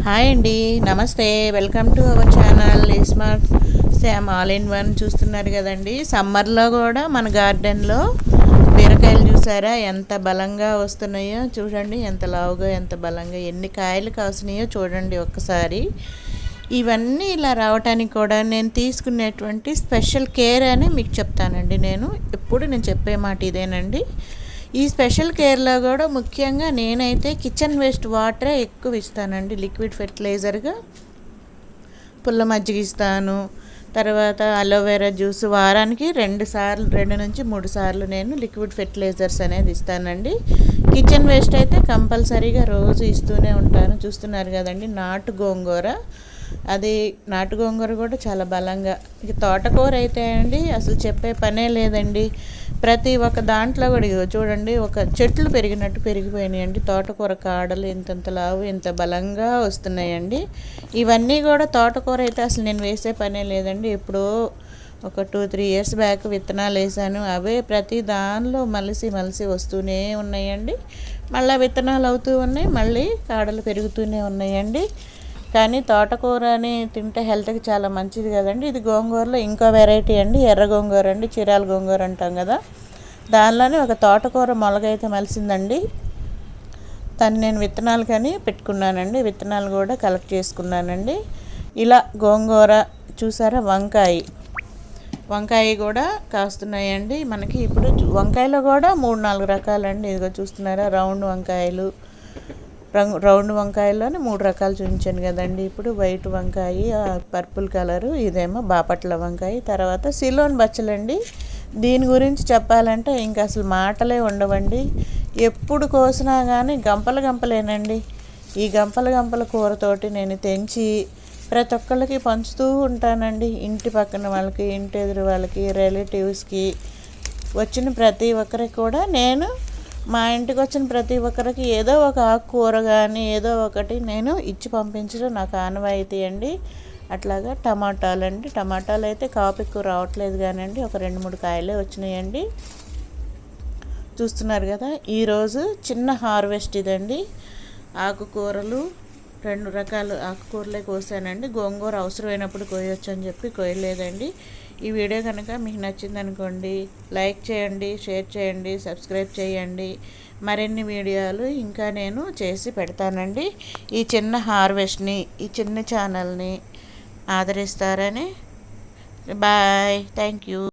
Hi అండి నమస్తే. Welcome to our channel. Smart Sam all in one చూస్తున్నారు కదండి. సమ్మర్లో కూడా మన గార్డెన్లో బీరకాయలు చూసారా? ఎంత బలంగా వస్తున్నాయో చూడండి. ఎంత లావుగా ఎంత బలంగా ఎన్ని కాయలు కాసినాయో చూడండి ఒక్కసారి. ఇవన్నీ ఇలా రావటానికి కూడా నేను తీసుకునేటువంటి స్పెషల్ కేర్ అని మీకు చెప్తానండి నేను. ఎప్పుడు నేను చెప్పే మాట ఇదేనండి. ఈ స్పెషల్ కేర్లో కూడా ముఖ్యంగా నేనైతే కిచెన్ వేస్ట్ వాటరే ఎక్కువ ఇస్తానండి. లిక్విడ్ ఫెర్టిలైజర్గా పుల్ల మజ్జిగ ఇస్తాను. తర్వాత అలోవెరా జ్యూస్ వారానికి రెండు సార్లు రెండు నుంచి మూడు సార్లు నేను లిక్విడ్ ఫెర్టిలైజర్స్ అనేది ఇస్తానండి. కిచెన్ వేస్ట్ అయితే కంపల్సరీగా రోజు ఇస్తూనే ఉంటాను. చూస్తున్నారు కదండి నాటు గోంగూర. అది నాటు గోంగూర కూడా చాలా బలంగా. ఇక తోటకూర అయితే అండి అసలు చెప్పే పనే లేదండి. ప్రతి ఒక్క దాంట్లో కూడా చూడండి ఒక చెట్లు పెరిగినట్టు పెరిగిపోయినాయండి తోటకూర కాడలు ఇంతంత లావు ఇంత బలంగా వస్తున్నాయండి. ఇవన్నీ కూడా తోటకూర అయితే అసలు నేను వేసే పనే లేదండి. ఎప్పుడో ఒక టూ త్రీ ఇయర్స్ బ్యాక్ విత్తనాలు వేసాను. అవే ప్రతి దానిలో మలిసి మలిసి వస్తూనే ఉన్నాయండి. మళ్ళీ విత్తనాలు అవుతూ ఉన్నాయి మళ్ళీ కాడలు పెరుగుతూనే ఉన్నాయండి. కానీ తోటకూరని తింటే హెల్త్కి చాలా మంచిది కదండి. ఇది గోంగూరలో ఇంకో వెరైటీ అండి. ఎర్ర గోంగూర అండి చిరాల గోంగూర అంటాం కదా. దానిలోనే ఒక తోటకూర మొలగైతే మలిసిందండి. తను నేను విత్తనాలు కానీ పెట్టుకున్నానండి. విత్తనాలు కూడా కలెక్ట్ చేసుకున్నానండి. ఇలా గోంగూర చూసారా? వంకాయ. వంకాయ కూడా కాస్తున్నాయండి. మనకి ఇప్పుడు వంకాయలో కూడా మూడు నాలుగు రకాలండి. ఇదిగో చూస్తున్నారా? రౌండ్ వంకాయలు రంగు రౌండ్ వంకాయల్లోనే మూడు రకాలు చూపించాను కదండి. ఇప్పుడు వైట్ వంకాయ పర్పుల్ కలరు ఇదేమో బాపట్ల వంకాయ తర్వాత సిలోన్ బచ్చలండి. దీని గురించి చెప్పాలంటే ఇంకా అసలు మాటలే ఉండవండి. ఎప్పుడు కోసినా కానీ గంపల గంపలేనండి. ఈ గంపల గంపల కూరతోటి నేను తెంచి ప్రతి ఒక్కళ్ళకి పంచుతూ ఉంటానండి. ఇంటి పక్కన వాళ్ళకి ఇంటి ఎదురు వాళ్ళకి రిలేటివ్స్కి వచ్చిన ప్రతి ఒక్కరికి కూడా నేను మా ఇంటికి వచ్చిన ప్రతి ఒక్కరికి ఏదో ఒక ఆకుకూర కానీ ఏదో ఒకటి నేను ఇచ్చి పంపించడం నాకు ఆనవాయితీ అండి. అట్లాగా టమాటాలు అండి. టమాటాలు అయితే కాపు ఎక్కువ రావట్లేదు కానండి. ఒక రెండు మూడు కాయలే వచ్చినాయండి. చూస్తున్నారు కదా ఈరోజు చిన్న హార్వెస్ట్ ఇదండి. ఆకుకూరలు రెండు రకాల ఆకుకూరలే కోసానండి. గోంగూర అవసరమైనప్పుడు కోయొచ్చు అని చెప్పి కోయలేదండి. ఈ వీడియో కనుక మీకు నచ్చింది అనుకోండి లైక్ చేయండి షేర్ చేయండి సబ్స్క్రైబ్ చేయండి. మరిన్ని వీడియోలు ఇంకా నేను చేసి పెడతానండి. ఈ చిన్న హార్వెస్ట్ని ఈ చిన్న ఛానల్ని ఆదరిస్తారని. బాయ్. Thank you.